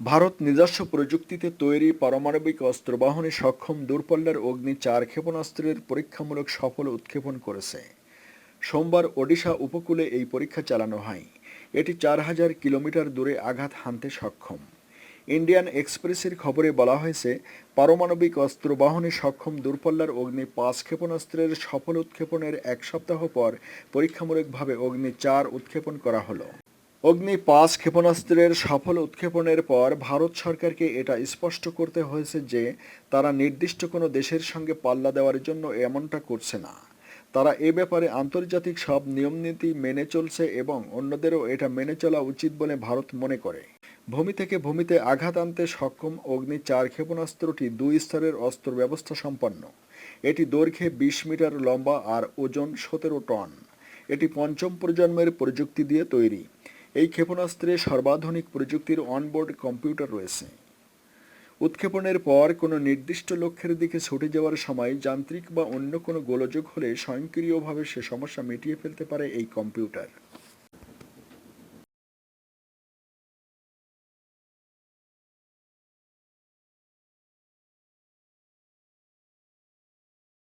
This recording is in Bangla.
ভারত নিজস্ব প্রযুক্তিতে তৈরি পারমাণবিক অস্ত্র বহনে সক্ষম দূরপাল্লার অগ্নি চার ক্ষেপণাস্ত্রের পরীক্ষামূলক সফল উৎক্ষেপণ করেছে। সোমবার ওডিশা উপকূলে এই পরীক্ষা চালানো হয়। এটি চার হাজার কিলোমিটার দূরে আঘাত হানতে সক্ষম। ইন্ডিয়ান এক্সপ্রেসের খবরে বলা হয়েছে, পারমাণবিক অস্ত্র বহনে সক্ষম দূরপল্লার অগ্নি পাঁচ ক্ষেপণাস্ত্রের সফল উৎক্ষেপণের এক সপ্তাহ পর পরীক্ষামূলকভাবে অগ্নি চার উৎক্ষেপণ করা হলো। অগ্নি পাঁচ ক্ষেপণাস্ত্রের সফল উৎক্ষেপণের পর ভারত সরকারকে এটা স্পষ্ট করতে হয়েছে যে, তারা নির্দিষ্ট কোনো দেশের সঙ্গে পাল্লা দেওয়ার জন্য এমনটা করছে না। তারা এ ব্যাপারে আন্তর্জাতিক সব নিয়মনীতি মেনে চলছে এবং অন্যদেরও এটা মেনে চলা উচিত বলে ভারত মনে করে। ভূমি থেকে ভূমিতে আঘাত আনতে সক্ষম অগ্নি চার ক্ষেপণাস্ত্রটি দুই স্তরের অস্ত্র ব্যবস্থা সম্পন্ন। এটি দৈর্ঘ্যে বিশ মিটার লম্বা আর ওজন সতেরো টন। এটি পঞ্চম প্রজন্মের প্রযুক্তি দিয়ে তৈরি। এই ক্ষেপণাস্ত্রে সর্বাধুনিক প্রযুক্তির অনবোর্ড কম্পিউটার রয়েছে। উৎক্ষেপণের পর কোনো নির্দিষ্ট লক্ষ্যের দিকে ছুটে যাওয়ার সময় যান্ত্রিক বা অন্য কোনো গোলযোগ হলে স্বয়ংক্রিয়ভাবে সে সমস্যা মিটিয়ে ফেলতে পারে এই কম্পিউটার